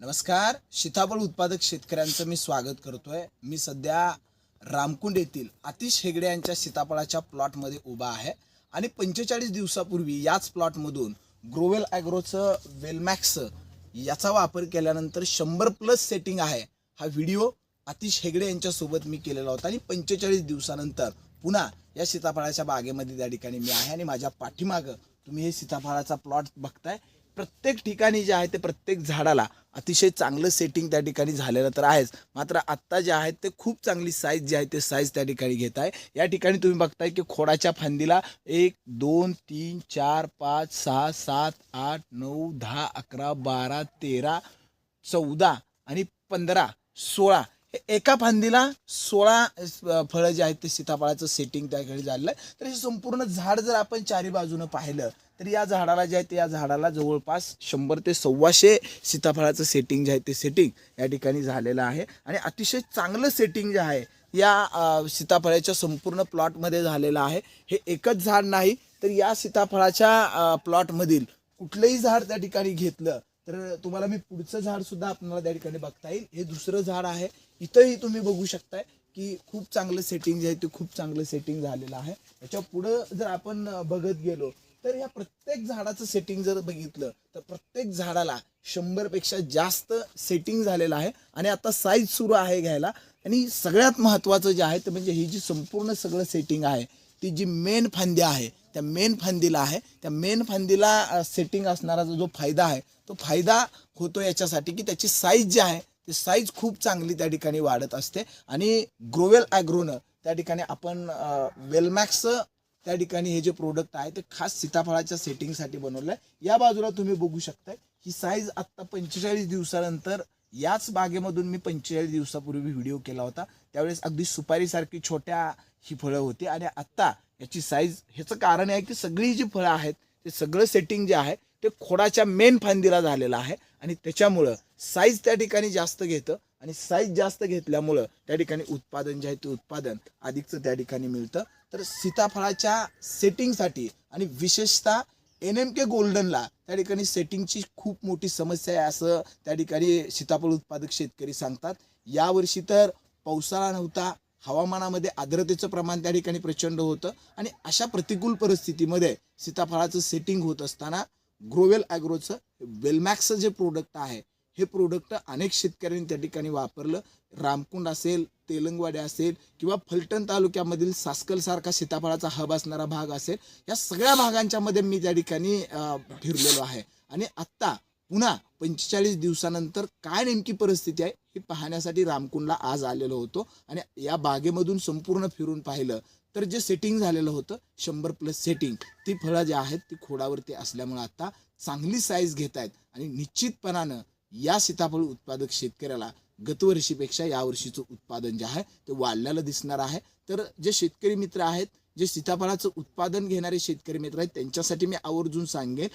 नमस्कार सीताफळ उत्पादक शेतकऱ्यांचं मी स्वागत करतोय. मी सध्या रामकुंड येथील आतिश हेगडे यांच्या सीताफळाच्या प्लॉटमध्ये उभा आहे. आणि पंचेचाळीस दिवसापूर्वी याच प्लॉटमधून ग्रोवेल ॲग्रोचं वेलमॅक्स याचा वापर केल्यानंतर शंभर प्लस सेटिंग आहे. हा व्हिडिओ आतिश हेगडे यांच्यासोबत मी केलेला होता आणि पंचेचाळीस दिवसानंतर पुन्हा या सीताफळाच्या बागेमध्ये त्या ठिकाणी मी आहे आणि माझ्या पाठीमागं तुम्ही हे सीताफळाचा प्लॉट बघताय. प्रत्येक ठिकाणी जे आहे ते प्रत्येक झाडाला अतिशय चांगलं सेटिंग त्या ठिकाणी झालेलं तर आहेच. मात्र आत्ता जे आहेत ते खूप चांगली साईज जी आहे ते साईज त्या ठिकाणी घेत आहे. या ठिकाणी तुम्ही बघताय की खोडाच्या फांदीला एक दोन तीन चार पाच सहा सात आठ नऊ दहा अकरा बारा तेरा चौदा आणि पंधरा सोळा एका फांदीला सोळा फळं जे आहेत ते सीताफळाचं सेटिंग त्याकडे झालेलं आहे. तर हे संपूर्ण झाड जर आपण चारी बाजूनं पाहिलं तर या झाडाला जे आहे ते या झाडाला जवळपास शंभर ते सव्वाशे सीताफळाचं सेटिंग जे आहे ते सेटिंग या ठिकाणी झालेलं आहे. आणि अतिशय चांगलं सेटिंग जे आहे या सीताफळाच्या संपूर्ण प्लॉटमध्ये झालेलं आहे. हे एकच झाड नाही तर या सीताफळाच्या प्लॉटमधील कुठलंही झाड त्या ठिकाणी घेतलं तर तुम्हाला मी पुढचं झाड सुद्धा आपल्याला त्या ठिकाणी बघता येईल. हे दुसरं झाड आहे. इथंही तुम्ही बघू शकताय की खूप चांगलं सेटिंग जे आहे ते खूप चांगलं सेटिंग झालेलं आहे. याच्या पुढं जर आपण बघत गेलो तर या प्रत्येक झाडाचं सेटिंग जर बघितलं तर प्रत्येक झाडाला शंभरपेक्षा जास्त सेटिंग झालेलं आहे. आणि आता साईज सुरू आहे घ्यायला. आणि सगळ्यात महत्त्वाचं जे आहे ते म्हणजे ही जी संपूर्ण सगळं सेटिंग आहे ती जी मेन फांदी आहे त्या मेन फांदीला आहे त्या मेन फांदीला सेटिंग असणारा जो जो फायदा आहे तो फायदा होतो याच्यासाठी की त्याची साईज जी आहे ती साईज खूप चांगली त्या ठिकाणी वाढत असते. आणि ग्रोवेल ॲग्रोनं त्या ठिकाणी आपण वेलमॅक्स त्या ठिकाणी हे जे प्रोडक्ट आहे ते खास सीताफळाच्या सेटिंगसाठी बनवलं आहे. या बाजूला तुम्ही बघू शकताय ही साईज आत्ता पंचेचाळीस दिवसानंतर याच बागेमधून मी पंचेचाळीस दिवसापूर्वी व्हिडिओ केला होता. त्यावेळेस अगदी सुपारीसारखी छोट्या ही फळं होती आणि आत्ता याची साईज ह्याचं कारण आहे की सगळी जी फळं आहेत ते सगळं सेटिंग जे आहे ते खोडाच्या मेन फांदीला झालेलं आहे आणि त्याच्यामुळं साईज त्या ठिकाणी जास्त घेतं आणि साईज जास्त घेतल्यामुळं त्या ठिकाणी उत्पादन जे आहे ते उत्पादन अधिकचं त्या ठिकाणी मिळतं. तर सीताफळाच्या सेटिंगसाठी आणि विशेषतः एन एम के गोल्डनला त्या ठिकाणी सेटिंगची खूप मोठी समस्या आहे असं त्या ठिकाणी सीताफळ उत्पादक शेतकरी सांगतात. यावर्षी तर पावसाळा नव्हता हवामानामध्ये आर्द्रतेचं प्रमाण त्या ठिकाणी प्रचंड होतं आणि अशा प्रतिकूल परिस्थितीमध्ये सीताफळाचं सेटिंग होत असताना ग्रोवेल ॲग्रोचं वेलमॅक्सचं जे प्रोडक्ट आहे हे प्रोडक्ट अनेक शेतकऱ्यांनी त्या ठिकाणी वापरलं. रामकुंड असेल तेलंगवाडे असेल किंवा फलटण तालुक्यामधील सासकलसारखा सीताफळाचा हब असणारा भाग असेल या सगळ्या भागांच्या मध्ये मी त्या ठिकाणी फिरलेलो आहे. आणि आत्ता पुन्हा पंचेचाळीस दिवसानंतर काय नेमकी परिस्थिती आहे हे पाहण्यासाठी रामकुंडला आज आलेलो होतो. आणि या बागेमधून संपूर्ण फिरून पाहिलं तर जे सेटिंग झालेलं होतं शंभर प्लस सेटिंग ती फळं जी आहेत ती खोडावरती असल्यामुळे आता चांगली साईज घेत आहेत आणि निश्चितपणानं या सीताफळ उत्पादक शेतकऱ्याला गतवर्षीपेक्षा यावर्षीचं उत्पादन जे आहे ते वाढलेलं दिसणार आहे. तर जे शेतकरी मित्र आहेत जे सीताफळाचं उत्पादन घेणारे शेतकरी मित्र आहेत त्यांच्यासाठी मी आवर्जून सांगेन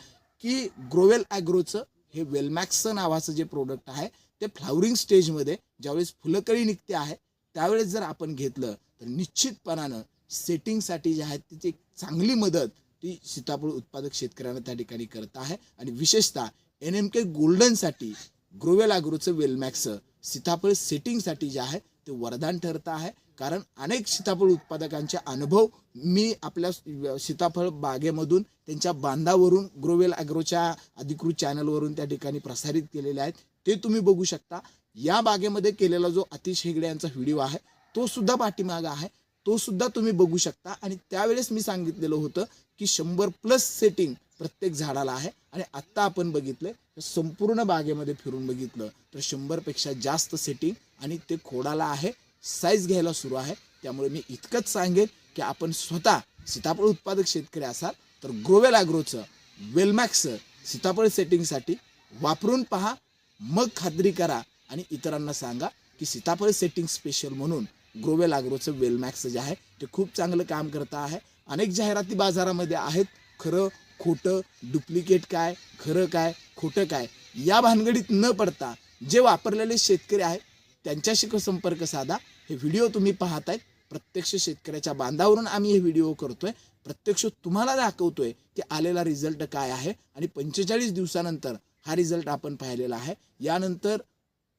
की ग्रोवेल ॲग्रोचं हे वेलमॅक्सचं नावाचं जे प्रोडक्ट आहे ते फ्लावरिंग स्टेजमध्ये ज्यावेळेस फुलकळी निघते आहे त्यावेळेस जर आपण घेतलं तर निश्चितपणानं सेटिंगसाठी जे आहे तिची एक चांगली मदत ती सीताफळ उत्पादक शेतकऱ्यांना त्या ठिकाणी करत आहे. आणि विशेषतः एन एम के गोल्डनसाठी ग्रोवेल ॲग्रोचं वेलमॅक्स सीताफळ सेटिंगसाठी जे आहे ते वरदान ठरतं आहे. कारण अनेक सीताफळ उत्पादकांचे अनुभव मी आपल्या सीताफळ बागेमधून त्यांच्या बांधावरून ग्रोवेल अॅग्रोच्या अधिकृत चॅनलवरून त्या ठिकाणी प्रसारित केलेले आहेत. ते तुम्ही बघू शकता. या बागेमध्ये केलेला जो अतिश हेगडे यांचा व्हिडिओ आहे तो सुद्धा पाठीमागा आहे. तो सुद्धा तुम्ही बघू शकता. आणि त्यावेळेस मी सांगितलेलं होतं की शंभर प्लस सेटिंग प्रत्येक झाडाला आहे. आणि आत्ता आपण बघितलं तर संपूर्ण बागेमध्ये फिरून बघितलं तर शंभरपेक्षा जास्त सेटिंग आणि ते खोडाला आहे. साईज घ्यायला सुरू आहे. त्यामुळे मी इतकंच सांगेन की आपण स्वतः सीताफळ उत्पादक शेतकरी असाल तर ग्रोवेल ॲग्रोचं वेलमॅक्स सीताफळ सेटिंगसाठी वापरून पहा मग खात्री करा आणि इतरांना सांगा की सीताफळ सेटिंग स्पेशल म्हणून ग्रोवेल ॲग्रोचं वेलमॅक्स जे आहे ते खूप चांगलं काम करतं आहे. अनेक जाहिराती बाजारामध्ये आहेत. खरं खोटं डुप्लिकेट काय खरं काय खोटं काय या भानगडीत न पडता जे वापरलेले शेतकरी आहेत त्यांच्याशी संपर्क साधा. हे व्हिडिओ तुम्ही पाहत आहेत प्रत्यक्ष शेतकऱ्याच्या बांधावरून आम्ही हे व्हिडिओ करतोय. प्रत्यक्ष तुम्हाला दाखवतोय की आलेला रिझल्ट काय आहे आणि पंचेचाळीस दिवसानंतर हा रिझल्ट आपण पाहिलेला आहे. यानंतर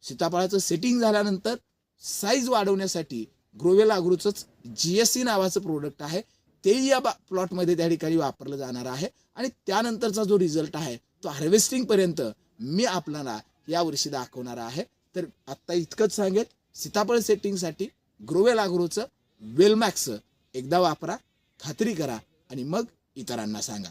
सीताफळाचं सेटिंग झाल्यानंतर साईज वाढवण्यासाठी ग्रोवेल अग्रोचंच जी एस सी नावाचं प्रोडक्ट आहे. तेही या प्लॉटमध्ये त्या ठिकाणी वापरलं जाणार आहे. आणि त्यानंतरचा जो रिझल्ट आहे तो हार्वेस्टिंगपर्यंत मी आपल्याला यावर्षी दाखवणार आहे. तर आत्ता इतकंच सांगेल सीताफळ सेटिंगसाठी ग्रोवेल आग्रोचं वेलमॅक्स एकदा वापरा खात्री करा आणि मग इतरांना सांगा.